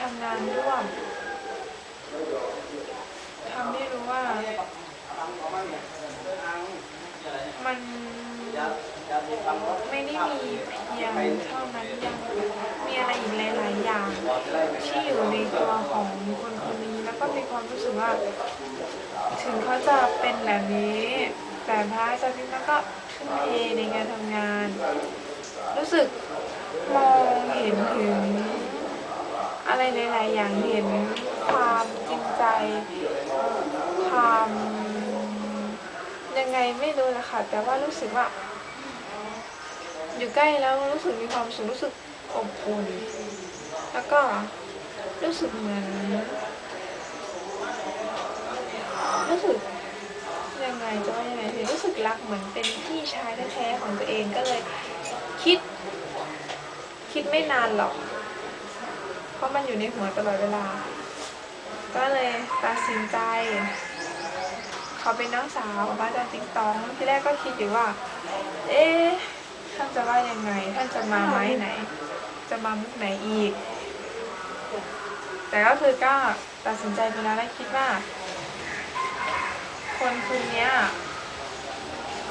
ทำงานร่วมทำให้รู้ว่า มันไม่ได้มีเพียงเท่านั้นยังมีอะไรอีกหลาย ๆ อย่าง ที่อยู่ในตัวของคนคนนี้แล้วก็มีความรู้สึกว่า ถึงเขาจะเป็นแบบนี้ แต่พระอาจารกแล้วก็ทุ่มเทในการทำงาน รู้สึกมองเห็นถึง อะไรหลายๆอย่างเห็นความจริงใจ ความยังไงไม่รู้นะคะแต่ว่ารู้สึกว่า อยู่ใกล้แล้วรู้สึกมีความสุขรู้สึกอบอุ่นแล้วก็รู้สึกเหมือนรู้สึกยังไงจะว่ายังไงรู้สึกรักเหมือนเป็นพี่ชายแท้ๆของตัวเองก็เลย คิด คิดไม่นานหรอก ราะมันอยู่ในหัวตลอดเวลา ก็เลยตัดสินใจ เขาเป็นน้องสาวของพระอาจารย์ติ๊งตองที่แรกก็คิดอยู่ว่า เอ๊ะท่านจะว่ายังไง ท่านจะมาไหมไหน จะมามุกไหนอีก แต่ก็คือก็ตัดสินใจไปแล้วและคิดว่า คนคนเนี้ย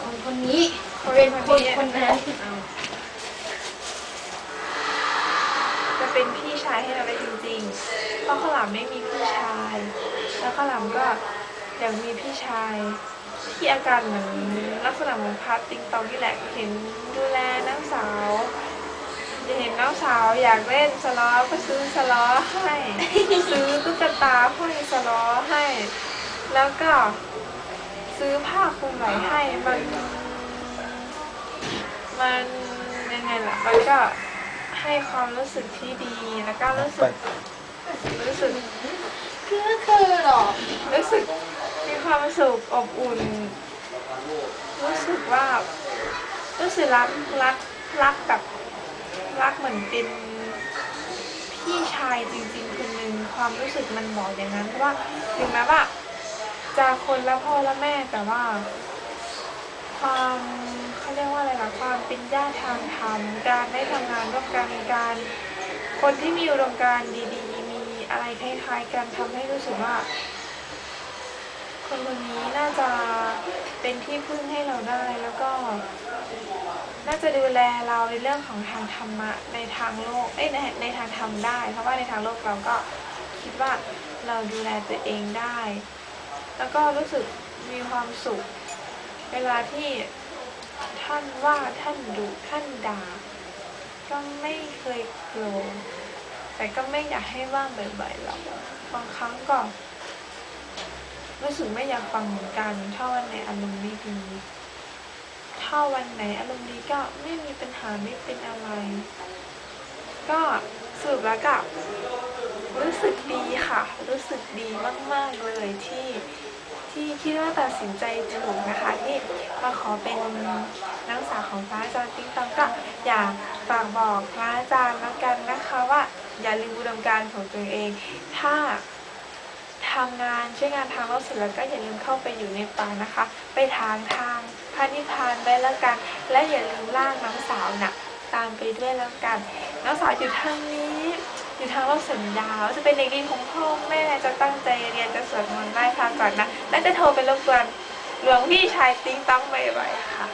คนคนนี้ คนเป็นคนคนนี้คนนั้น จะ เป็นพี่ชายให้เราได้จริงๆ เพราะข้าวหลามไม่มีพี่ชาย แล้วข้าวหลามก็อยากมีพี่ชาย ที่อาการเหมือนลักษณะเหมือนพัดติงตองนี่แหละเห็นดูแลน้องสาวจะเห็นน้องสาวอยากเล่นสล้อก็ซื้อสล้อให้ ซื้อตุ๊กตาห้อยสล้อให้ แล้วก็ซื้อผ้าคลุมไหล่ให้มัน มันยังไงล่ะ มันก็ ให้ความรู้สึกที่ดีแล้วก็รู้สึกรู้สึกคือคือหรอรู้สึกมีความสุขอบอุ่น รู้สึกว่ารู้สึกรักรักรักแบบรักเหมือนเป็นพี่ชายจริงๆคนหนึ่งความรู้สึกมันบอกอย่างนั้นเพราะว่าถึงแม้ว่าจะคนละพ่อละแม่แต่ว่า ความ เขาเรียกว่าอะไรล่ะความเป็นญาติทางธรรมการได้ทำงานร่วมกันการ คนที่มีอุดมการณ์ดีๆ มีอะไรคล้ายๆกันทำให้รู้สึกว่า คนคนนี้น่าจะเป็นที่พึ่งให้เราได้แล้วก็ น่าจะดูแลเราในเรื่องของทางธรรมะในทางโลกเอ้ยในในทางธรรมได้ เพราะว่าในทางโลกเราก็คิดว่าเราดูแลตัวเองได้ แล้วก็รู้สึกมีความสุข เวลาที่านว่าท่านดุท่านด่า ก็ไม่เคยโกรธแต่ก็ไม่อยากให้ว่าบ่อยๆหรอกบางครั้งก็รู้สึกไม่อยากฟังเหมือนกันถ้าวันไหนอารมณ์ไม่ดีถ้าวันไหนอารมณ์ดีก็ไม่มีปัญหาไม่เป็นอะไร ก็สรุปแล้วก็รู้สึกดีค่ะ รู้สึกดีมากๆเลยที่ ที่คิดว่าตัดสินใจถูกนะคะ ที่มาขอเป็นนักศึกษาของพระอาจารย์ติ๊งตองก็อยากฝากบอกพระอาจารย์แล้วกันนะคะว่าอย่าลืมอุดมการของตัวเอง ถ้าทำงานช่วยงานทางโลกเสร็จแล้วก็อย่าลืมเข้าไปอยู่ในป่านะคะ ไปทางทางพระนิพพานได้แล้วกัน และอย่าลืมล่างน้องสาวน่ะตามไปด้วยแล้วกันน้องสาวอยู่ทางนี้ อยู่ทางโลกสัญญาจะเป็นเด็กดีของพ่อแม่จะตั้งใจเรียนจะสวดมนต์ ก่อนนะ แล้วจะโทรไปรบกวนหลวงพี่ชายติ๊งต้องบ่อยๆค่ะ